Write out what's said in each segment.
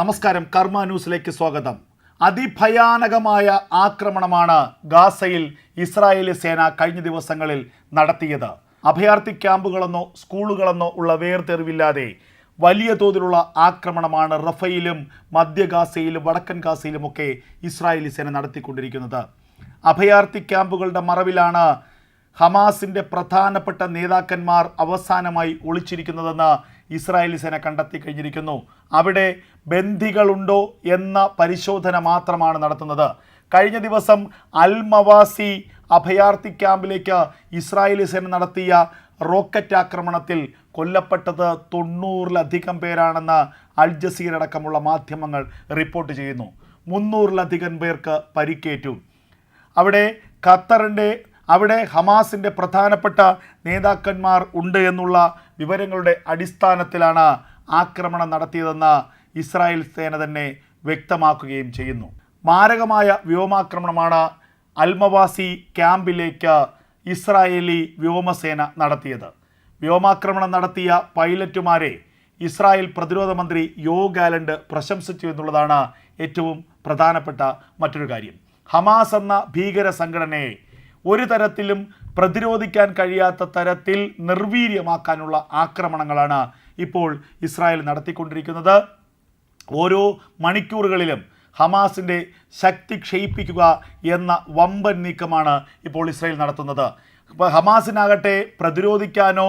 നമസ്കാരം. കർമ്മ ന്യൂസിലേക്ക് സ്വാഗതം. അതിഭയാനകമായ ആക്രമണമാണ് ഗാസയിൽ ഇസ്രായേലി സേന കഴിഞ്ഞ ദിവസങ്ങളിൽ നടത്തിയത്. അഭയാർത്ഥി ക്യാമ്പുകളെന്നോ സ്കൂളുകളെന്നോ ഉള്ള വേർതിരിവില്ലാതെ വലിയ തോതിലുള്ള ആക്രമണമാണ് റഫയിലും മധ്യ ഗാസയിലും വടക്കൻ ഗാസയിലുമൊക്കെ ഇസ്രായേലി സേന നടത്തിക്കൊണ്ടിരിക്കുന്നത്. അഭയാർത്ഥി ക്യാമ്പുകളുടെ മറവിലാണ് ഹമാസിന്റെ പ്രധാനപ്പെട്ട നേതാക്കന്മാർ അവസാനമായി ഒളിച്ചിരിക്കുന്നതെന്ന് ഇസ്രായേലി സേന കണ്ടെത്തി കഴിഞ്ഞിരിക്കുന്നു. അവിടെ ബന്ദികളുണ്ടോ എന്ന പരിശോധന മാത്രമാണ് നടത്തുന്നത്. കഴിഞ്ഞ ദിവസം അൽമവാസി അഭയാർത്ഥി ക്യാമ്പിലേക്ക് ഇസ്രായേലി സേന നടത്തിയ റോക്കറ്റ് ആക്രമണത്തിൽ കൊല്ലപ്പെട്ടത് തൊണ്ണൂറിലധികം പേരാണെന്ന് അൽ അടക്കമുള്ള മാധ്യമങ്ങൾ റിപ്പോർട്ട് ചെയ്യുന്നു. മുന്നൂറിലധികം പേർക്ക് പരിക്കേറ്റു. അവിടെ ഖത്തറിന്റെ അവിടെ ഹമാസിന്റെ പ്രധാനപ്പെട്ട നേതാക്കന്മാർ ഉണ്ട് എന്നുള്ള വിവരങ്ങളുടെ അടിസ്ഥാനത്തിലാണ് ആക്രമണം നടത്തിയതെന്ന് ഇസ്രായേൽ സേന തന്നെ വ്യക്തമാക്കുകയും ചെയ്യുന്നു. മാരകമായ വ്യോമാക്രമണമാണ് അൽമവാസി ക്യാമ്പിലേക്ക് ഇസ്രായേലി വ്യോമസേന നടത്തിയത്. വ്യോമാക്രമണം നടത്തിയ പൈലറ്റുമാരെ ഇസ്രായേൽ പ്രതിരോധ മന്ത്രി യോ ഗാലണ്ട് പ്രശംസിച്ചു എന്നുള്ളതാണ് ഏറ്റവും പ്രധാനപ്പെട്ട മറ്റൊരു കാര്യം. ഹമാസ് എന്ന ഭീകര സംഘടനയെ ഒരു തരത്തിലും പ്രതിരോധിക്കാൻ കഴിയാത്ത തരത്തിൽ നിർവീര്യമാക്കാനുള്ള ആക്രമണങ്ങളാണ് ഇപ്പോൾ ഇസ്രായേൽ നടത്തിക്കൊണ്ടിരിക്കുന്നത്. ഓരോ മണിക്കൂറുകളിലും ഹമാസിന്റെ ശക്തി ക്ഷയിപ്പിക്കുക എന്ന വമ്പൻ നീക്കമാണ് ഇപ്പോൾ ഇസ്രായേൽ നടത്തുന്നത്. ഹമാസിനാകട്ടെ പ്രതിരോധിക്കാനോ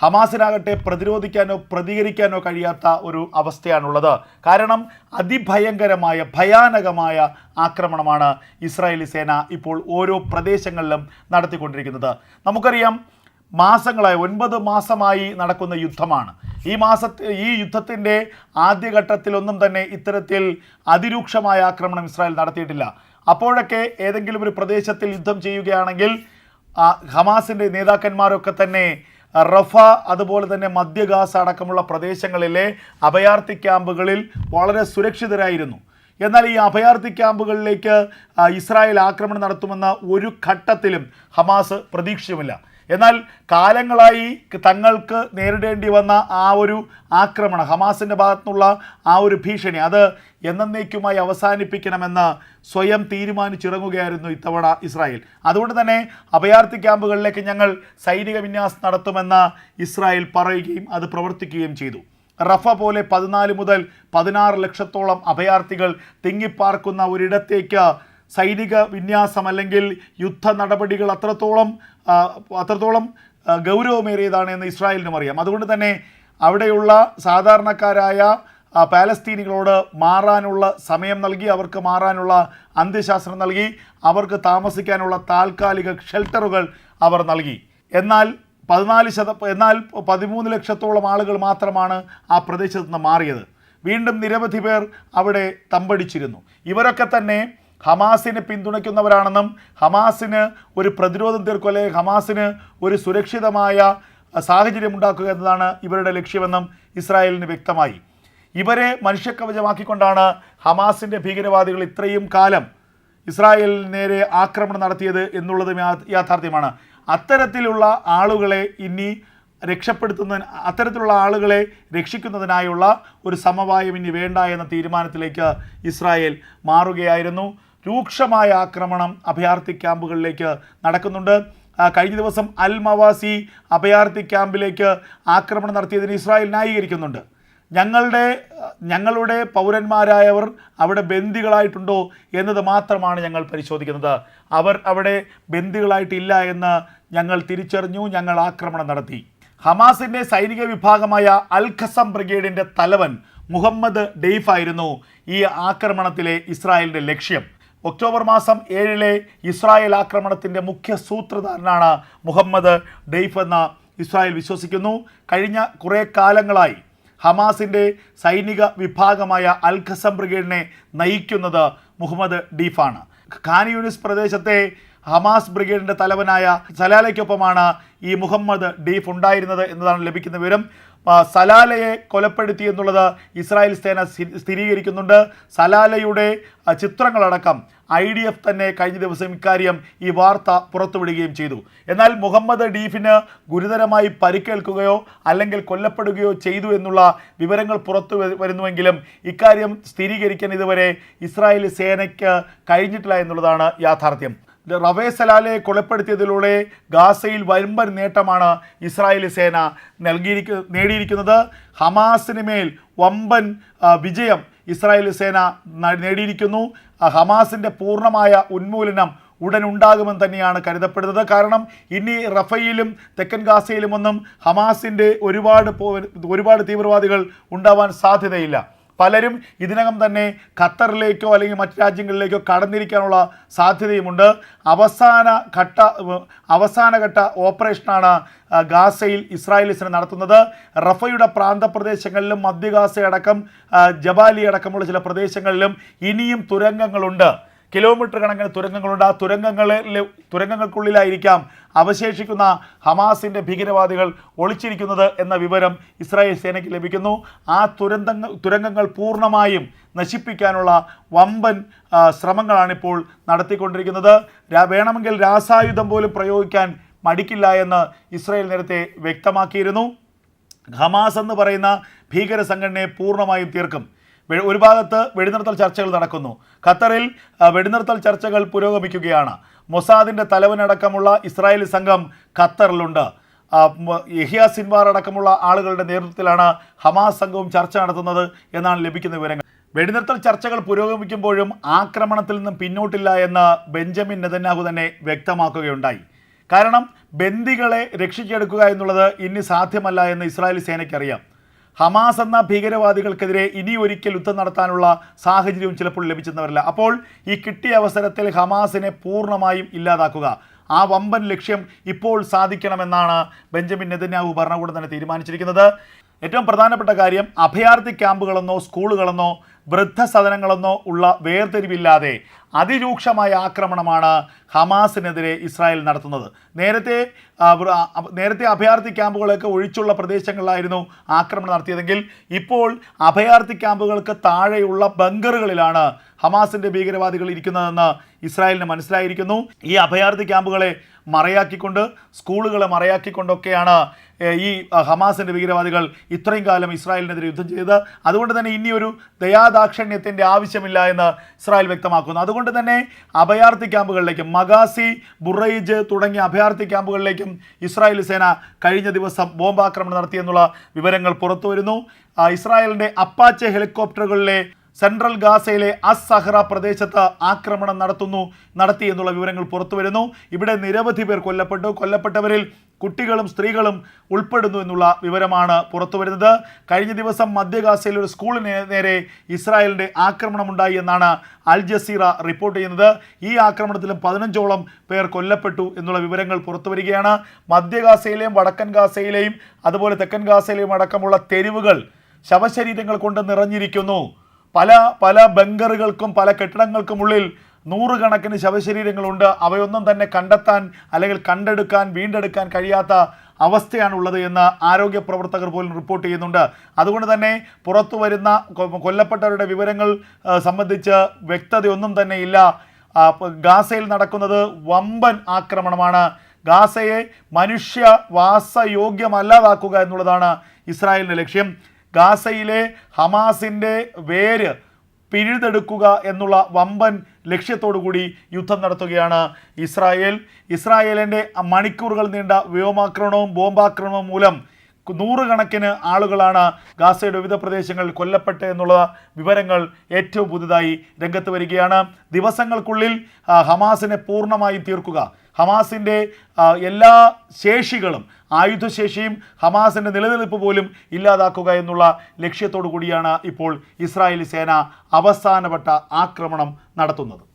ഹമാസിനാകട്ടെ പ്രതിരോധിക്കാനോ പ്രതികരിക്കാനോ കഴിയാത്ത ഒരു അവസ്ഥയാണുള്ളത്. കാരണം അതിഭയങ്കരമായ ഭയാനകമായ ആക്രമണമാണ് ഇസ്രായേലി സേന ഇപ്പോൾ ഓരോ പ്രദേശങ്ങളിലും നടത്തിക്കൊണ്ടിരിക്കുന്നത്. നമുക്കറിയാം മാസങ്ങളായി ഒൻപത് മാസമായി നടക്കുന്ന യുദ്ധമാണ്. ഈ മാസത്തെ ഈ യുദ്ധത്തിന്റെ ആദ്യഘട്ടത്തിലൊന്നും തന്നെ ഇത്തരത്തിൽ അതിരൂക്ഷമായ ആക്രമണം ഇസ്രായേൽ നടത്തിയിട്ടില്ല. അപ്പോഴൊക്കെ ഏതെങ്കിലും ഒരു പ്രദേശത്തിൽ യുദ്ധം ചെയ്യുകയാണെങ്കിൽ ഹമാസിന്റെ നേതാക്കന്മാരൊക്കെ തന്നെ റഫ അതുപോലെ തന്നെ മധ്യ ഗാസ അടക്കമുള്ള പ്രദേശങ്ങളിലെ അഭയാർത്ഥി ക്യാമ്പുകളിൽ വളരെ സുരക്ഷിതരായിരുന്നു. എന്നാൽ ഈ അഭയാർത്ഥി ക്യാമ്പുകളിലേക്ക് ഇസ്രായേൽ ആക്രമണം നടത്തുമെന്ന ഒരു ഘട്ടത്തിലും ഹമാസ് പ്രതീക്ഷിച്ചുമില്ല. എന്നാൽ കാലങ്ങളായി തങ്ങൾക്ക് നേരിടേണ്ടി വന്ന ആ ഒരു ആക്രമണം ഹമാസിന്റെ ഭാഗത്തുനിന്നുള്ള ആ ഒരു ഭീഷണി അത് എന്നേക്കുമായി അവസാനിപ്പിക്കണമെന്ന് സ്വയം തീരുമാനിച്ചിറങ്ങുകയായിരുന്നു ഇത്തവണ ഇസ്രായേൽ. അതുകൊണ്ട് തന്നെ അഭയാർത്ഥി ക്യാമ്പുകളിലേക്ക് ഞങ്ങൾ സൈനിക വിന്യാസം നടത്തുമെന്ന് ഇസ്രായേൽ പറയുകയും അത് പ്രവർത്തിക്കുകയും ചെയ്തു. റഫ പോലെ പതിനാല് മുതൽ പതിനാറ് ലക്ഷത്തോളം അഭയാർത്ഥികൾ തിങ്ങിപ്പാർക്കുന്ന ഒരിടത്തേക്ക് സൈനിക വിന്യാസം അല്ലെങ്കിൽ യുദ്ധ നടപടികൾ അത്രത്തോളം അത്രത്തോളം ഗൗരവമേറിയതാണ് എന്ന് ഇസ്രായേലിനും അറിയാം. അതുകൊണ്ട് തന്നെ അവിടെയുള്ള സാധാരണക്കാരായ പാലസ്തീനികളോട് മാറാനുള്ള സമയം നൽകി അവർക്ക് മാറാനുള്ള അന്ത്യശാസ്ത്രം നൽകി അവർക്ക് താമസിക്കാനുള്ള താൽക്കാലിക ഷെൽട്ടറുകൾ അവർ നൽകി. എന്നാൽ പതിനാല് ശത എന്നാൽ പതിമൂന്ന് ലക്ഷത്തോളം ആളുകൾ മാത്രമാണ് ആ പ്രദേശത്ത് നിന്ന് മാറിയത്. വീണ്ടും നിരവധി പേർ അവിടെ തമ്പടിച്ചിരുന്നു. ഇവരൊക്കെ തന്നെ ഹമാസിനെ പിന്തുണയ്ക്കുന്നവരാണെന്നും ഹമാസിന് ഒരു പ്രതിരോധം തീർക്കുക അല്ലെങ്കിൽ ഹമാസിന് ഒരു സുരക്ഷിതമായ സാഹചര്യം ഉണ്ടാക്കുക എന്നതാണ് ഇവരുടെ ലക്ഷ്യമെന്നും ഇസ്രായേലിന് വ്യക്തമായി. ഇവരെ മനുഷ്യക്കവചമാക്കിക്കൊണ്ടാണ് ഹമാസിന്റെ ഭീകരവാദികൾ ഇത്രയും കാലം ഇസ്രായേലിന് നേരെ ആക്രമണം നടത്തിയത് എന്നുള്ളതും യാഥാർത്ഥ്യമാണ്. അത്തരത്തിലുള്ള ആളുകളെ ഇനി രക്ഷപ്പെടുത്തുന്നതിന് അത്തരത്തിലുള്ള ആളുകളെ രക്ഷിക്കുന്നതിനായുള്ള ഒരു സമവായം ഇനി വേണ്ട എന്ന തീരുമാനത്തിലേക്ക് ഇസ്രായേൽ മാറുകയായിരുന്നു. രൂക്ഷമായ ആക്രമണം അഭയാർത്ഥി ക്യാമ്പുകളിലേക്ക് നടക്കുന്നുണ്ട്. കഴിഞ്ഞ ദിവസം അൽ മവാസി അഭയാർത്ഥി ക്യാമ്പിലേക്ക് ആക്രമണം നടത്തിയതിന് ഇസ്രായേൽ ന്യായീകരിക്കുന്നുണ്ട്. ഞങ്ങളുടെ ഞങ്ങളുടെ പൗരന്മാരായവർ അവിടെ ബന്ദികളായിട്ടുണ്ടോ എന്നത് മാത്രമാണ് ഞങ്ങൾ പരിശോധിക്കുന്നത്. അവർ അവിടെ ബന്ദികളായിട്ടില്ല എന്ന് ഞങ്ങൾ തിരിച്ചറിഞ്ഞു ഞങ്ങൾ ആക്രമണം നടത്തി. ഹമാസിന്റെ സൈനിക വിഭാഗമായ അൽ ഖസം ബ്രിഗേഡിന്റെ തലവൻ മുഹമ്മദ് ഡെയ്ഫ് ആയിരുന്നു ഈ ആക്രമണത്തിലെ ഇസ്രായേലിന്റെ ലക്ഷ്യം. ഒക്ടോബർ മാസം ഏഴിലെ ഇസ്രായേൽ ആക്രമണത്തിന്റെ മുഖ്യ സൂത്രധാരനാണ് മുഹമ്മദ് ഡെയ്ഫ് എന്ന് ഇസ്രായേൽ വിശ്വസിക്കുന്നു. കഴിഞ്ഞ കുറേ കാലങ്ങളായി ഹമാസിന്റെ സൈനിക വിഭാഗമായ അൽ ഖസം ബ്രിഗേഡിനെ നയിക്കുന്നത് മുഹമ്മദ് ഡീഫാണ്. ഖാൻ യൂണിസ് പ്രദേശത്തെ ഹമാസ് ബ്രിഗേഡിന്റെ തലവനായ സലാലയ്ക്കൊപ്പമാണ് ഈ മുഹമ്മദ് ഡീഫ് ഉണ്ടായിരുന്നത് എന്നതാണ് ലഭിക്കുന്ന വിവരം. സലാലയെ കൊലപ്പെടുത്തി എന്നുള്ളത് ഇസ്രായേൽ സേന സ്ഥിരീകരിക്കുന്നുണ്ട്. സലാലയുടെ ചിത്രങ്ങളടക്കം ഐ ഡി എഫ് തന്നെ കഴിഞ്ഞ ദിവസം ഇക്കാര്യം ഈ വാർത്ത പുറത്തുവിടുകയും ചെയ്തു. എന്നാൽ മുഹമ്മദ് ഡീഫിന് ഗുരുതരമായി പരിക്കേൽക്കുകയോ അല്ലെങ്കിൽ കൊല്ലപ്പെടുകയോ ചെയ്തു എന്നുള്ള വിവരങ്ങൾ പുറത്തു വരുന്നുവെങ്കിലും ഇക്കാര്യം സ്ഥിരീകരിക്കാൻ ഇതുവരെ ഇസ്രായേൽ സേനയ്ക്ക് കഴിഞ്ഞിട്ടില്ല എന്നുള്ളതാണ് യാഥാർത്ഥ്യം. റവേ സലാലയെ കൊലപ്പെടുത്തിയതിലൂടെ ഗാസയിൽ വൻപൻ നേട്ടമാണ് ഇസ്രായേലി സേന നൽകിയിരിക്ക നേടിയിരിക്കുന്നത്. ഹമാസിന് മേൽ വമ്പൻ വിജയം ഇസ്രായേലി സേന നേടിയിരിക്കുന്നു. ഹമാസിന്റെ പൂർണമായ ഉന്മൂലനം ഉടൻ ഉണ്ടാകുമെന്ന് തന്നെയാണ് കരുതപ്പെടുന്നത്. കാരണം ഇനി റഫയിലും തെക്കൻ ഗാസയിലുമൊന്നും ഹമാസിന്റെ ഒരുപാട് ഒരുപാട് തീവ്രവാദികൾ ഉണ്ടാവാൻ സാധ്യതയില്ല. പലരും ഇതിനകം തന്നെ ഖത്തറിലേക്കോ അല്ലെങ്കിൽ മറ്റ് രാജ്യങ്ങളിലേക്കോ കടന്നിരിക്കാനുള്ള സാധ്യതയുമുണ്ട്. അവസാന ഘട്ട അവസാനഘട്ട ഓപ്പറേഷനാണ് ഗാസയിൽ ഇസ്രായേലിസിന് നടത്തുന്നത്. റഫയുടെ പ്രാന്തപ്രദേശങ്ങളിലും മധ്യ ഗാസയടക്കം ജബാലി അടക്കമുള്ള ചില പ്രദേശങ്ങളിലും ഇനിയും തുരങ്കങ്ങളുണ്ട്. കിലോമീറ്റർ കണക്കിന് തുരങ്കങ്ങളുണ്ട്. ആ തുരങ്കങ്ങളിൽ തുരങ്കങ്ങൾക്കുള്ളിലായിരിക്കാം അവശേഷിക്കുന്ന ഹമാസിന്റെ ഭീകരവാദികൾ ഒളിച്ചിരിക്കുന്നത് എന്ന വിവരം ഇസ്രായേൽ സേനയ്ക്ക് ലഭിക്കുന്നു. ആ തുരന്തങ്ങൾ തുരങ്കങ്ങൾ പൂർണമായും നശിപ്പിക്കാനുള്ള വമ്പൻ ശ്രമങ്ങളാണിപ്പോൾ നടത്തിക്കൊണ്ടിരിക്കുന്നത്. വേണമെങ്കിൽ രാസായുധം പോലും പ്രയോഗിക്കാൻ മടിക്കില്ല എന്ന് ഇസ്രായേൽ നേരത്തെ വ്യക്തമാക്കിയിരുന്നു. ഹമാസ് എന്ന് പറയുന്ന ഭീകര സംഘടനയെ പൂർണമായും തീർക്കും. ഒരു ഭാഗത്ത് വെടിനിർത്തൽ ചർച്ചകൾ നടക്കുന്നു. ഖത്തറിൽ വെടിനിർത്തൽ ചർച്ചകൾ പുരോഗമിക്കുകയാണ്. മൊസാദിന്റെ തലവനടക്കമുള്ള ഇസ്രായേലി സംഘം ഖത്തറിലുണ്ട്. യഹിയ സിൻവാർ അടക്കമുള്ള ആളുകളുടെ നേതൃത്വത്തിലാണ് ഹമാസ് സംഘവും ചർച്ച നടത്തുന്നത് എന്നാണ് ലഭിക്കുന്ന വിവരങ്ങൾ. വെടിനിർത്തൽ ചർച്ചകൾ പുരോഗമിക്കുമ്പോഴും ആക്രമണത്തിൽ നിന്നും പിന്നോട്ടില്ല എന്ന് ബെഞ്ചമിൻ നെതന്യാഹു തന്നെ വ്യക്തമാക്കുകയുണ്ടായി. കാരണം ബന്ദികളെ രക്ഷിച്ചെടുക്കുക എന്നുള്ളത് ഇനി സാധ്യമല്ല എന്ന് ഇസ്രായേലി സേനയ്ക്കറിയാം. ഹമാസ് എന്ന ഭീകരവാദികൾക്കെതിരെ ഇനി ഒരിക്കൽ യുദ്ധം നടത്താനുള്ള സാഹചര്യവും ചിലപ്പോൾ ലഭിച്ചെന്നവരില്ല. അപ്പോൾ ഈ കിട്ടിയ അവസരത്തിൽ ഹമാസിനെ പൂർണമായും ഇല്ലാതാക്കുക. ആ വമ്പൻ ലക്ഷ്യം ഇപ്പോൾ സാധിക്കണമെന്നാണ് ബെഞ്ചമിൻ നെതന്യാഹു ഭരണകൂടം തന്നെ തീരുമാനിച്ചിരിക്കുന്നത്. ഏറ്റവും പ്രധാനപ്പെട്ട കാര്യം അഭയാർത്ഥി ക്യാമ്പുകളെന്നോ സ്കൂളുകളെന്നോ വൃദ്ധസദനങ്ങളെന്നോ ഉള്ള വേർതിരിവില്ലാതെ അതിരൂക്ഷമായ ആക്രമണമാണ് ഹമാസിനെതിരെ ഇസ്രായേൽ നടത്തുന്നത്. നേരത്തെ നേരത്തെ അഭയാർത്ഥി ക്യാമ്പുകളൊക്കെ ഒഴിച്ചുള്ള പ്രദേശങ്ങളിലായിരുന്നു ആക്രമണം നടത്തിയതെങ്കിൽ ഇപ്പോൾ അഭയാർത്ഥി ക്യാമ്പുകൾക്ക് താഴെയുള്ള ബങ്കറുകളിലാണ് ഹമാസിന്റെ ഭീകരവാദികൾ ഇരിക്കുന്നതെന്ന് ഇസ്രായേലിന് മനസ്സിലായിരിക്കുന്നു. ഈ അഭയാർത്ഥി ക്യാമ്പുകളെ മറയാക്കിക്കൊണ്ട് സ്കൂളുകളെ മറയാക്കിക്കൊണ്ടൊക്കെയാണ് ഈ ഹമാസിന്റെ ഭീകരവാദികൾ ഇത്രയും കാലം ഇസ്രായേലിനെതിരെ യുദ്ധം ചെയ്തത്. അതുകൊണ്ട് തന്നെ ഇനിയൊരു ദയാദാക്ഷിണ്യത്തിന്റെ ആവശ്യമില്ല എന്ന് ഇസ്രായേൽ വ്യക്തമാക്കുന്നു. അതുകൊണ്ട് തന്നെ അഭയാർത്ഥി ക്യാമ്പുകളിലേക്കും മഗാസി ബുറൈജ് തുടങ്ങിയ അഭയാർത്ഥി ക്യാമ്പുകളിലേക്കും ഇസ്രായേൽ സേന കഴിഞ്ഞ ദിവസം ബോംബാക്രമണം നടത്തിയെന്നുള്ള വിവരങ്ങൾ പുറത്തു വരുന്നു. ഇസ്രായേലിന്റെ അപ്പാച്ചെ ഹെലികോപ്റ്ററുകളിലെ സെൻട്രൽ ഗാസയിലെ അസ് സഹ്റ പ്രദേശത്ത് ആക്രമണം നടത്തുന്നു നടത്തി എന്നുള്ള വിവരങ്ങൾ പുറത്തു വരുന്നു ഇവിടെ നിരവധി പേർ കൊല്ലപ്പെട്ടു. കൊല്ലപ്പെട്ടവരിൽ കുട്ടികളും സ്ത്രീകളും ഉൾപ്പെടുന്നു എന്നുള്ള വിവരമാണ് പുറത്തു വരുന്നത് കഴിഞ്ഞ ദിവസം മധ്യ ഗാസയിൽ ഒരു സ്കൂളിന് നേരെ ഇസ്രായേലിന്റെ ആക്രമണമുണ്ടായി എന്നാണ് അൽ ജസീറ റിപ്പോർട്ട് ചെയ്യുന്നത്. ഈ ആക്രമണത്തിലും പതിനഞ്ചോളം പേർ കൊല്ലപ്പെട്ടു എന്നുള്ള വിവരങ്ങൾ പുറത്തു വരികയാണ് മധ്യ ഗാസയിലെയും വടക്കൻ ഗാസയിലെയും അതുപോലെ തെക്കൻ ഗാസയിലെയും അടക്കമുള്ള തെരുവുകൾ ശവശരീരങ്ങൾ കൊണ്ട് നിറഞ്ഞിരിക്കുന്നു. പല പല ബങ്കറുകൾക്കും പല കെട്ടിടങ്ങൾക്കുമുള്ളിൽ നൂറുകണക്കിന് ശവശരീരങ്ങളുണ്ട്. അവയൊന്നും തന്നെ കണ്ടെത്താൻ അല്ലെങ്കിൽ കണ്ടെടുക്കാൻ വീണ്ടെടുക്കാൻ കഴിയാത്ത അവസ്ഥയാണുള്ളത് എന്ന് ആരോഗ്യ പ്രവർത്തകർ പോലും റിപ്പോർട്ട് ചെയ്യുന്നുണ്ട്. അതുകൊണ്ട് തന്നെ പുറത്തു വരുന്ന കൊല്ലപ്പെട്ടവരുടെ വിവരങ്ങൾ സംബന്ധിച്ച് വ്യക്തതയൊന്നും തന്നെ ഇല്ല. ഗാസയിൽ നടക്കുന്നത് വമ്പൻ ആക്രമണമാണ്. ഗാസയെ മനുഷ്യവാസയോഗ്യമല്ലാതാക്കുക എന്നുള്ളതാണ് ഇസ്രായേലിന്റെ ലക്ഷ്യം. ഗാസയിലെ ഹമാസിന്റെ വേര് പിഴുതെടുക്കുക എന്നുള്ള വമ്പൻ കൂടി യുദ്ധം നടത്തുകയാണ് ഇസ്രായേൽ. ഇസ്രായേലിന്റെ മണിക്കൂറുകൾ നീണ്ട വ്യോമാക്രമണവും ബോംബാക്രമണവും മൂലം നൂറുകണക്കിന് ആളുകളാണ് ഗാസയുടെ വിവിധ പ്രദേശങ്ങളിൽ കൊല്ലപ്പെട്ടത് എന്നുള്ള വിവരങ്ങൾ ഏറ്റവും പുതുതായി രംഗത്ത് വരികയാണ്. ദിവസങ്ങൾക്കുള്ളിൽ ഹമാസിനെ പൂർണമായും തീർക്കുക. ഹമാസിന്റെ എല്ലാ ശേഷികളും ആയുധശേഷിയും ഹമാസിന്റെ നിലനിൽപ്പ് പോലും ഇല്ലാതാക്കുക എന്നുള്ള ലക്ഷ്യത്തോടു കൂടിയാണ് ഇപ്പോൾ ഇസ്രായേലി സേന അവസാനവട്ട ആക്രമണം നടത്തുന്നത്.